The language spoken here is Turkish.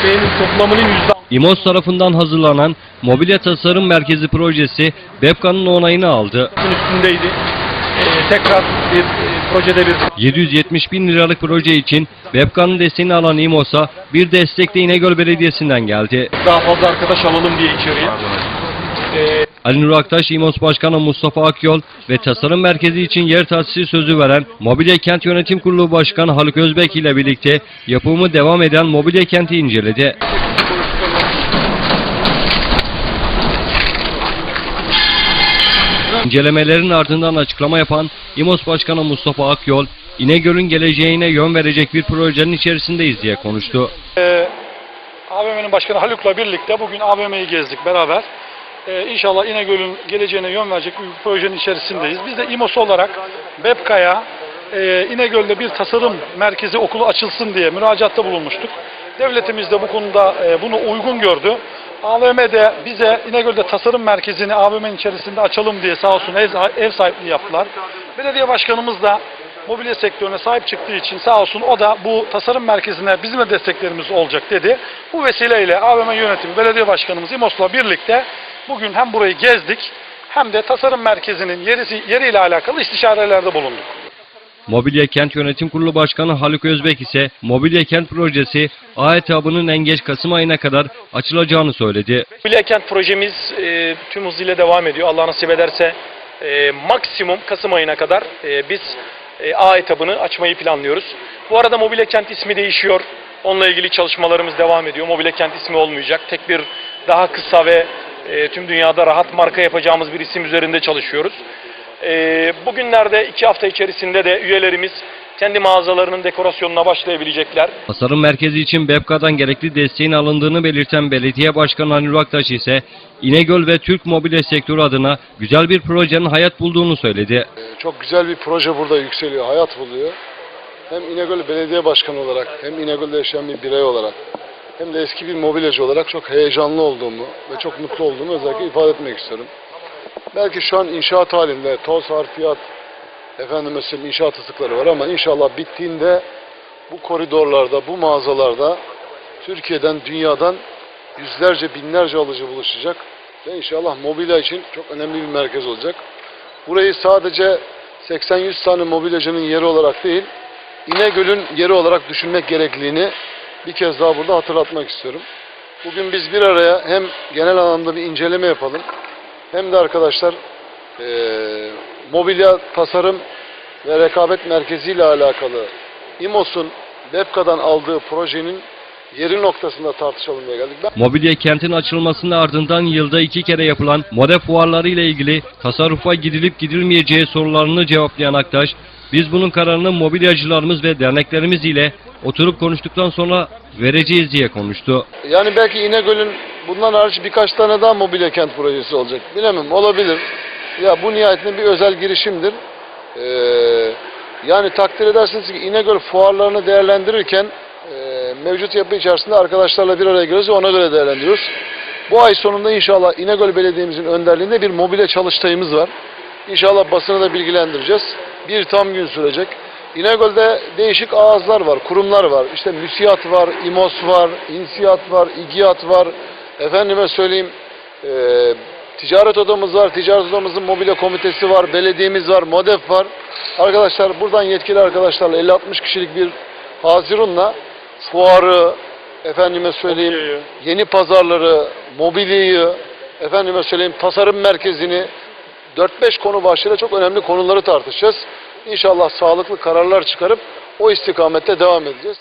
TF'nin toplamının yüzde İMOS tarafından hazırlanan Mobilya Tasarım Merkezi projesi BEPKA'nın onayını aldı. üstündeydi. Ee, tekrar bir e, projede bir 770 bin liralık proje için BEPKA'nın desteğini alan İMOS'a bir destek de İnegöl Belediyesi'nden geldi. daha fazla arkadaş alalım diye içeriye. Ee, Ali Nur Aktaş, İMOS Başkanı Mustafa Akyol ve Tasarım Merkezi için yer tahsisi sözü veren Mobilya Kent Yönetim Kurulu Başkanı Haluk Özbek ile birlikte yapımı devam eden Mobilya Kent'i inceledi. İncelemelerin ardından açıklama yapan İMOS Başkanı Mustafa Akyol, İnegöl'ün geleceğine yön verecek bir projenin içerisindeyiz diye konuştu. Ee, AVM'nin başkanı Haluk'la birlikte bugün AVM'yi gezdik beraber. Ee, inşallah İnegöl'ün geleceğine yön verecek bir projenin içerisindeyiz. Biz de İMOS olarak BEPKA'ya e, İnegöl'de bir tasarım merkezi okulu açılsın diye müracaatta bulunmuştuk. Devletimiz de bu konuda e, bunu uygun gördü. AVM'de bize İnegöl'de tasarım merkezini AVM'nin içerisinde açalım diye sağ olsun ev, ev sahipliği yaptılar. Belediye başkanımız da mobilya sektörüne sahip çıktığı için sağ olsun o da bu tasarım merkezine bizim de desteklerimiz olacak dedi. Bu vesileyle AVM yönetimi belediye başkanımız İmos'la birlikte bugün hem burayı gezdik hem de tasarım merkezinin yerisi, yeriyle alakalı istişarelerde bulunduk. Mobilya Kent Yönetim Kurulu Başkanı Haluk Özbek ise Mobilya Kent projesi A etabının en geç Kasım ayına kadar açılacağını söyledi. Mobilya Kent projemiz e, tüm hızıyla devam ediyor. Allah nasip ederse e, maksimum Kasım ayına kadar e, biz e, A etabını açmayı planlıyoruz. Bu arada Mobilya Kent ismi değişiyor. Onunla ilgili çalışmalarımız devam ediyor. Mobilya Kent ismi olmayacak. Tek bir daha kısa ve e, tüm dünyada rahat marka yapacağımız bir isim üzerinde çalışıyoruz. E, bugünlerde iki hafta içerisinde de üyelerimiz kendi mağazalarının dekorasyonuna başlayabilecekler. Tasarım merkezi için BEPKA'dan gerekli desteğin alındığını belirten Belediye Başkanı Anil Aktaş ise İnegöl ve Türk mobilya sektörü adına güzel bir projenin hayat bulduğunu söyledi. Çok güzel bir proje burada yükseliyor, hayat buluyor. Hem İnegöl Belediye Başkanı olarak, hem İnegöl'de yaşayan bir birey olarak, hem de eski bir mobilyacı olarak çok heyecanlı olduğumu ve çok mutlu olduğumu özellikle ifade etmek istiyorum. Belki şu an inşaat halinde, toz harfiyat, efendim mesela inşaat ısıkları var ama inşallah bittiğinde bu koridorlarda, bu mağazalarda Türkiye'den, dünyadan yüzlerce, binlerce alıcı buluşacak ve inşallah mobilya için çok önemli bir merkez olacak. Burayı sadece 80-100 tane mobilyacının yeri olarak değil, İnegöl'ün yeri olarak düşünmek gerekliliğini bir kez daha burada hatırlatmak istiyorum. Bugün biz bir araya hem genel anlamda bir inceleme yapalım, hem de arkadaşlar eee, mobilya tasarım ve rekabet merkezi ile alakalı İMOS'un BEPKA'dan aldığı projenin yeri noktasında tartışalım diye geldik. Ben Mobilya kentin açılmasının ardından yılda iki kere yapılan model fuarları ile ilgili tasarrufa gidilip gidilmeyeceği sorularını cevaplayan Aktaş, biz bunun kararını mobilyacılarımız ve derneklerimiz ile oturup konuştuktan sonra vereceğiz diye konuştu. Yani belki İnegöl'ün bundan hariç birkaç tane daha mobilya kent projesi olacak. Bilemem olabilir. Ya bu nihayetinde bir özel girişimdir. Ee, yani takdir edersiniz ki İnegöl fuarlarını değerlendirirken e, mevcut yapı içerisinde arkadaşlarla bir araya geliyoruz ve ona göre değerlendiriyoruz. Bu ay sonunda inşallah İnegöl Belediye'mizin önderliğinde bir mobilya çalıştayımız var. İnşallah basını da bilgilendireceğiz. Bir tam gün sürecek. İnegöl'de değişik ağızlar var, kurumlar var. İşte MÜSİAD var, İMOS var, İNSİAD var, İGİAD var. Efendime söyleyeyim, e, ticaret odamız var, ticaret odamızın mobilya komitesi var, belediyemiz var, MODEF var. Arkadaşlar buradan yetkili arkadaşlarla 50-60 kişilik bir hazirunla fuarı, efendime söyleyeyim, yeni pazarları, mobilyayı, efendime söyleyeyim tasarım merkezini 4-5 konu başlığıyla çok önemli konuları tartışacağız. İnşallah sağlıklı kararlar çıkarıp o istikamette devam edeceğiz.